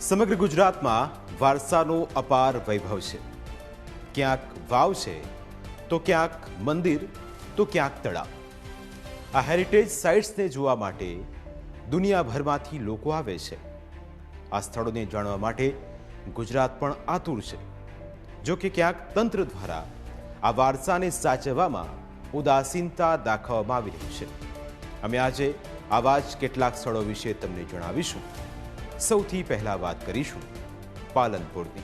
સમગ્ર ગુજરાતમાં વારસાનો અપાર વૈભવ છે. ક્યાંક વાવ છે, તો ક્યાંક મંદિર, તો ક્યાંક તળાવ. આ હેરિટેજ સાઇટ્સને જોવા માટે દુનિયાભરમાંથી લોકો આવે છે. આ સ્થળોને જાણવા માટે ગુજરાત પણ આતુર છે. જો કે ક્યાંક તંત્ર દ્વારા આ વારસાને સાચવવામાં ઉદાસીનતા દાખવવામાં આવી રહી છે. અમે આજે આવા જ કેટલાક સ્થળો વિશે તમને જણાવીશું. સૌથી પહેલા વાત કરીશું પાલનપુરની.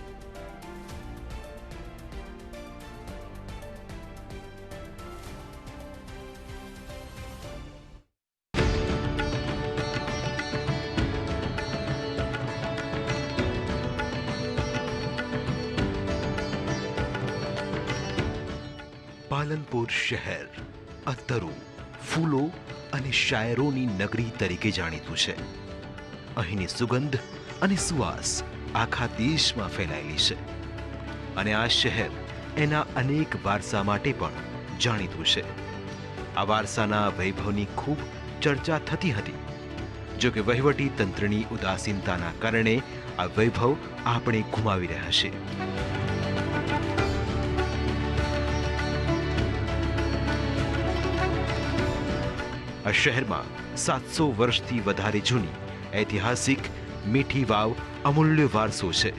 પાલનપુર શહેર અત્તરો ફૂલો અને શાયરોની નગરી તરીકે જાણીતું છે. અહીંની સુગંધ અને સુવાસ આખા દેશમાં ફેલાયેલી છે. અને આ શહેર એના અનેક વારસા માટે પણ જાણીતું છે. આ વારસાના વૈભવની ખૂબ ચર્ચા થતી હતી. જો કે વહીવટી તંત્રની ઉદાસીનતાના કારણે આ વૈભવ આપણે ગુમાવી રહ્યા છે આ શહેરમાં સાતસો વર્ષથી વધારે જૂની ઐતિહાસિક મીઠી વાવ અમૂલ્ય વારસો છે,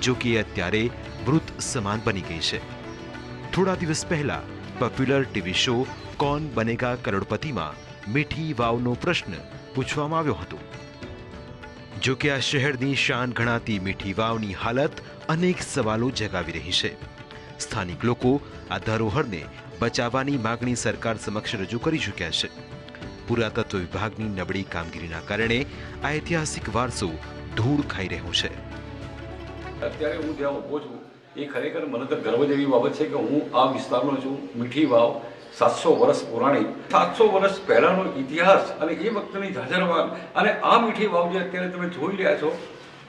જો કે અત્યારે મૃત સમાન બની ગઈ છે. થોડા દિવસ પહેલા popular TV show Kaun Banega કરોડપતિમાં મીઠી વાવનો પ્રશ્ન પૂછવામાં આવ્યો હતો. જો કે આ શહેરની શાન ગણાતી મીઠી વાવની હાલત અનેક સવાલો જગાવી રહી છે. સ્થાનિક લોકો આ ધરોહરને બચાવવાની માગણી સરકાર સમક્ષ રજૂ કરી ચૂક્યા છે. પુરાતત્વ વિભાગની નબળી કામગીરીના કારણે આ ઐતિહાસિક વારસો ધૂળ ખાઈ રહ્યો છે. અત્યારે હું જ્યાં ઊભો છું, એ ખરેખર મને તો ગર્વ જેવી બાબત છે કે હું આ વિસ્તારનો છું, મીઠી વાવ, સાતસો વર્ષ પુરાણી, સાતસો વર્ષ પહેલાંનો ઇતિહાસ અને એ વખતની જાજરવાગ અને આ મીઠી વાવ જે અત્યારે તમે જોઈ રહ્યા છો,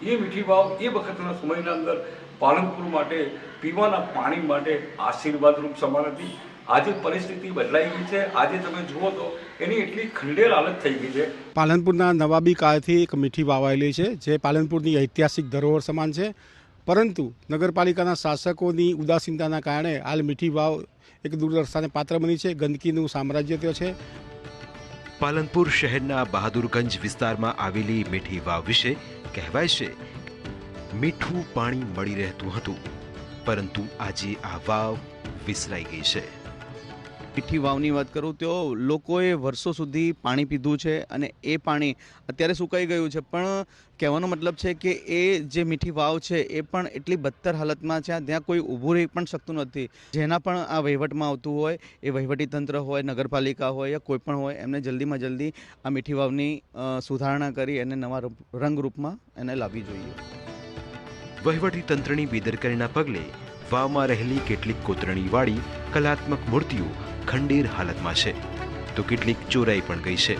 એ મીઠી વાવ એ વખતના સમયના અંદર પાલનપુર માટે, પીવાના પાણી માટે આશીર્વાદરૂપ સમાન હતી. આજે પરિસ્થિતિ બદલાઈ ગઈ છે. આજે તમે જુઓ તો એની એટલી ખંડેર હાલત થઈ ગઈ છે. પાલનપુરના નવાબી કાળથી એક મીઠી વાવ આવેલી છે જે પાલનપુરની ઐતિહાસિક ધરોહર સમાન છે. પરંતુ નગરપાલિકાના શાસકોની ઉદાસીનતાના કારણે હાલ મીઠી વાવ એક દૂરદર્શાને પાત્ર બની છે. ગંદકીનું સામ્રાજ્ય ત્યાં છે. પાલનપુર શહેરના બહાદુરગંજ વિસ્તારમાં આવેલી મીઠી વાવ વિશે કહેવાય છે મીઠું પાણી મળી રહેતું હતું. પરંતુ આજે આ વાવ વિસરાઈ ગઈ છે. મીઠી વાવની વાત કરું, તો લોકોએ વર્ષો સુધી પાણી પીધું છે અને એ પાણી અત્યારે સુકાઈ ગયું છે. પણ કહેવાનો મતલબ છે કે એ જે મીઠી વાવ છે, એ પણ એટલી બદતર હાલતમાં છે, ત્યાં કોઈ ઊભું રહી પણ શકતું નથી. જેના પણ આ વહીવટમાં આવતું હોય, એ વહીવટી તંત્ર હોય, નગરપાલિકા હોય યા કોઈ પણ હોય, એમને જલ્દીમાં જલ્દી આ મીઠી વાવની સુધારણા કરી એને નવા રૂપ- રંગરૂપમાં એને લાવવી જોઈએ. વહીવટી તંત્રની બેદરકારીના પગલે વાવમાં રહેલી કેટલીક કોતરણીવાળી કલાત્મક મૂર્તિઓ ખંડેર હાલતમાં છે. તો કેટલીક ચોરાઈ પણ ગઈ છે.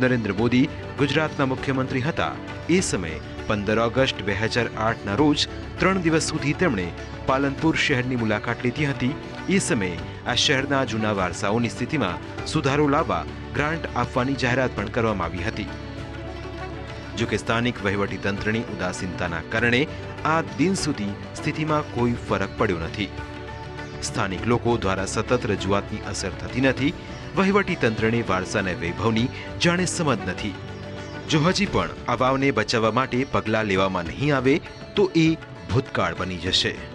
નરેન્દ્ર મોદી ગુજરાતના મુખ્યમંત્રી હતા. એ સમયે પંદર ઓગસ્ટ બે હજાર આઠના રોજ ત્રણ દિવસ સુધી તેમણે પાલનપુર શહેરની મુલાકાત લીધી હતી. એ સમયે આ શહેરના જૂના વારસાઓની સ્થિતિમાં સુધારો લાવવા ગ્રાન્ટ આપવાની જાહેરાત પણ કરવામાં આવી હતી. જો કે સ્થાનિક વહીવટી તંત્રની ઉદાસીનતાના કારણે આ દિન સુધી સ્થિતિમાં કોઈ ફરક પડ્યો નથી. સ્થાનિક લોકો દ્વારા સતત રજૂઆતની અસર થતી નથી વહીવટી વારસાને વૈભવની જાણે સમજ નથી. જો હજી પણ આ બચાવવા માટે પગલાં લેવામાં નહીં આવે, તો એ ભૂતકાળ બની જશે.